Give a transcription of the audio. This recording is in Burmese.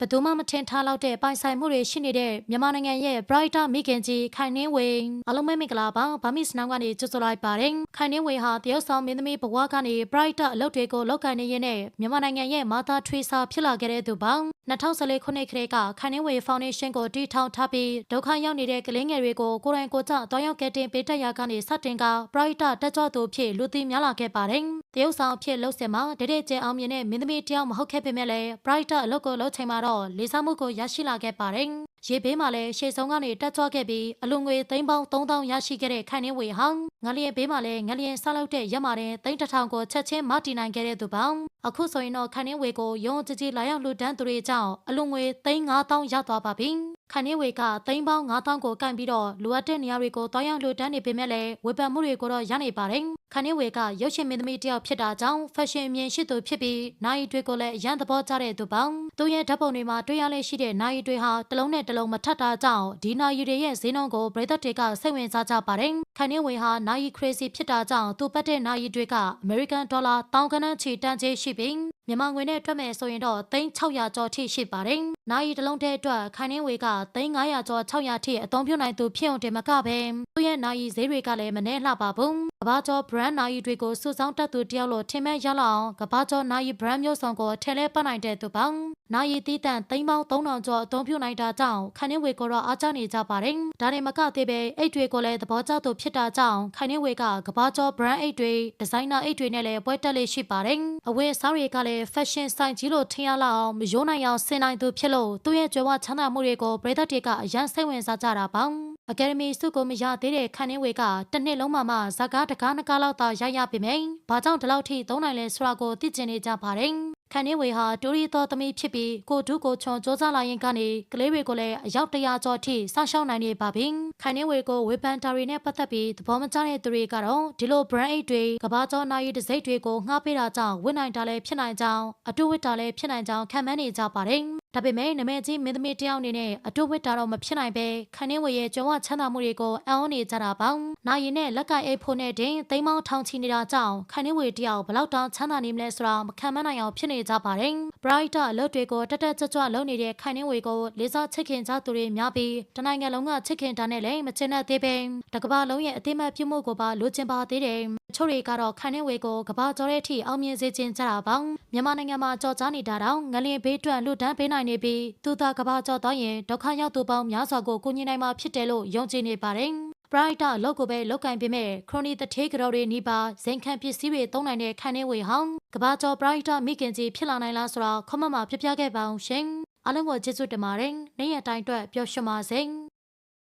ဘယ်သူမှမထင်ထားလောက်တဲ့ပိုင်ဆိုင်မှုတွေရှိနေတဲ့မြန်မာနိုင်ငံရဲ့ Brighter မိခင်ကြီးခိုင်နှင်းဝေအားလုံးပဲမင်္ဂလာပါဗမစ်စနောင်းကနေကြိုဆိုလိုက်ပါတယ်ခိုင်နှင်းဝေဟာတရုတ်ဆောင်မင်းသမီးဘဝကနေ Brighter အလုပ်တွေကိုလုပ်ကိုင်နေရင်းနဲ့မြန်မာနိုင်ငံရဲ့မာသာထွေစာဖြစ်လာခဲ့တဲ့သူပေါ့2014ခုနှစ်ခရက်ခခိုင်နှင်းဝေ Foundation ကိုတည်ထောင်ထားပြီးဒုက္ခရောက်နေတဲ့ကလေးငယ်တွေကိုကိုယ်တိုင်ကိုယ်ကျတောင်းရောက်ကဲတင်ပေးတက်ရာကနေစတင်က Brighter တက်ကြွသူဖြစ်လူသိများလာခဲ့ပါတယ် တရုတ်ဆောင်အဖြစ်လှုပ်ဆင်မှာတတဲ့ကျဲအောင်မြင်တဲ့မင်းသမီးတယောက်မဟုတ်ခဲ့ပေမဲ့လည်း Brighter အလုပ်ကိုလုပ်ချိန်မှာတော့လေးစားမှုကိုရရှိလာခဲ့ပါတယ်။ရေဘေးမှာလည်းရှေ့ဆုံးကနေတက်ကြွခဲ့ပြီးအလွန်ငွေသိန်းပေါင်း3000ရရှိခဲ့တဲ့ခိုင်နှင်းဝေဟောင်းငလျင်ဘေးမှာလည်းငလျင်ဆောက်လုပ်တဲ့ရက်မှာတဲ့သိန်းတစ်ထောင်ကိုချက်ချင်းမတည်နိုင်ခဲ့တဲ့သူပေါ့။အခုဆိုရင်တော့ခိုင်နှင်းဝေကိုရုံးကြည်ကြည်လာရောက်လှူဒန်းသူတွေကြောင့်အလွန်ငွေသိန်း9000ရသွားပါပြီ။ခိုင်နှင်းဝေကသိန်းပေါင်း9000ကိုကန်ပြီးတော့လိုအပ်တဲ့နေရာတွေကိုတွားရောက်လှူဒန်းနေပေမဲ့လည်းဝေဖန်မှုတွေကိုတော့ရနေပါတယ်။ခိုင်နှင်းဝေကရုပ်ရှင်မင်းသမီးတစ်ယောက်ဖြစ်တာကြောင့်ဖက်ရှင်အမြင်ရှိသူဖြစ်ပြီးနိုင်တွေကိုလည်းအရန်သဘောကျတဲ့သူပေါ့။သူရဲ့ဓာတ်ပုံတွေမှာတွေ့ရလေရှိတဲ့နိုင်တွေဟာတစ်လုံးနဲ့တစ်လုံးမထပ်တာကြောင့်ဒီနိုင်တွေရဲ့ဈေးနှုန်းကိုပရိသတ်တွေကစိတ်ဝင်စားကြပါတယ်။ခိုင်နှင်းဝေဟာနိုင် crazy ဖြစ်တာကြောင့်သူပတ်တဲ့နိုင်တွေက American Dollar တောင်ကနန်းချီတန်းချေရှိပြီးမြန်မာငွေနဲ့တွက်မယ်ဆိုရင်တော့3600ကျော်ထိရှိပါတယ်။နိုင်တစ်လုံးတဲ့အတွက်ခိုင်နှင်းဝေက3900ကျော်600ထိအသုံးပြုနိုင်သူဖြစ်အောင်တင်မကပဲသူရဲ့နိုင်ဈေးတွေကလည်းမနှဲလှပါဘူး။က ဘာကျော် brand နိုင်တွေကိုစုဆောင်းတတ်သူတယောက်လိုထင်မဲ့ရလောက်အောင်ကဘာကျော်နိုင် brand မျိုးစုံကိုထဲလဲပတ်နိုင်တဲ့သူပေါ့။နိုင်တီးတန့်သိန်းပေါင်း3000ကျော်အသုံးပြုနိုင်တာကြောင့်ခိုင်နှင်းဝေကိုတော့အားကျနေကြပါတယ်။ဒါနဲ့မကသေးပဲအိတ်တွေကိုလည်းသဘောကျသူဖြစ်တာကြောင့်ခိုင်နှင်းဝေကကဘာကျော် brand အိတ်တွေဒီဇိုင်နာအိတ်တွေနဲ့လည်းပွဲတက်လေးရှိပါတယ်။အဝယ်စားတွေကလည်း fashion ဆိုင်ကြီးလို့ထင်ရလောက်အောင်မရိုးနိုင်အောင်ဆင်နိုင်သူဖြစ်လို့သူ့ရဲ့ကြွယ်ဝချမ်းသာမှုတွေကိုပရိသတ်တွေကအရန်စိတ်ဝင်စားကြတာပေါ့။ အကယ်ဒမီစုကိုမရသေးတဲ့ခိုင်နှင်းဝေကတစ်နှစ်လုံးမှမှဇာကားတကားနကားလောက်သာရရပြီမယ်။ဘာကြောင့်ဒီလောက်ထိသုံးနိုင်လဲဆိုတာကိုသိချင်နေကြပါတယ်။ခန်နေဝေဟာတူရီတော်သမီးဖြစ်ပြီးကိုဒုကိုချွန်စ조사လာရင်ကနေကလေးတွေကိုလည်းအယောက်တရာကျော်ထိစောင့်ရှောက်နိုင်နေပါပြီ။ခန်နေဝေကိုဝေဖန်တာရီနဲ့ပတ်သက်ပြီးသဘောမကျတဲ့သူတွေကတော့ဒီလို brand အိတ်တွေကဘာကျော်နာရီတစိမ့်တွေကိုငှားပေးတာကြောင့်ဝစ်နိုင်တာလည်းဖြစ်နိုင်ကြောင်းအတူဝစ်တာလည်းဖြစ်နိုင်ကြောင်းခံမှန်းနေကြပါတယ်။ဒါပေမဲ့နမဲကြီးမင်းသမီးတယောက်အနေနဲ့အတူဝစ်တာတော့မဖြစ်နိုင်ပဲခန်းနေဝေရဲ့ကြွဝချမ်းသာမှုတွေကိုအံ့ဩနေကြတာပေါ့။နိုင်ရင်နဲ့လက်ကအိတ်ဖို့နဲ့တင်သိမ်းမောင်းထောင်ချီနေတာကြောင့်ခန်းနေဝေတယောက်ဘလောက်တောင်ချမ်းသာနေမလဲဆိုတာမခံမနိုင်အောင်ဖြစ်နေကြပါတယ်။ Brighter အလုပ်တွေကိုတက်တက်ကြွကြွလုပ်နေတဲ့ခိုင်နေဝေကိုလေးစားချစ်ခင်ကြသူတွေများပြီးတနိုင်ငံလုံးကချစ်ခင်တာနဲ့လည်းမချင်တဲ့သေးပဲတကဘာလုံးရဲ့အသေးမဲ့ပြုမှုကိုပါလိုချင်ပါသေးတယ်။ချို့တွေကတော့ခိုင်နေဝေကိုကဘာကျော်တဲ့အထိအောင်မြင်စေချင်ကြတာပေါ့။မြန်မာနိုင်ငံမှာကြော်ကြားနေတာတော့ငလျင်ဘေးတွန့်လူတန်းပေးနိုင်နေပြီးသူသာကဘာကျော်တော့ရင်ဒုက္ခရောက်သူပေါင်းများစွာကိုကူညီနိုင်မှာဖြစ်တယ်လို့ယုံကြည်နေပါတယ်။ Brighter လောက်ကိုပဲလောက်ကင်ပေးမဲ့ခရိုနီတထေးကြော်တွေနီးပါဇင်ခံပစ္စည်းတွေသုံးနိုင်တဲ့ခန်းနေဝေဟောင်းကဘာကျော် Brighter မိခင်ကြီးဖြစ်လာနိုင်လားဆိုတော့ခမမပြပြခဲ့ပါအောင်ရှင်အားလုံးကိုကျေးဇူးတင်ပါတယ်နေ့ရက်တိုင်းအတွက်ပျော်ရွှင်ပါစေ။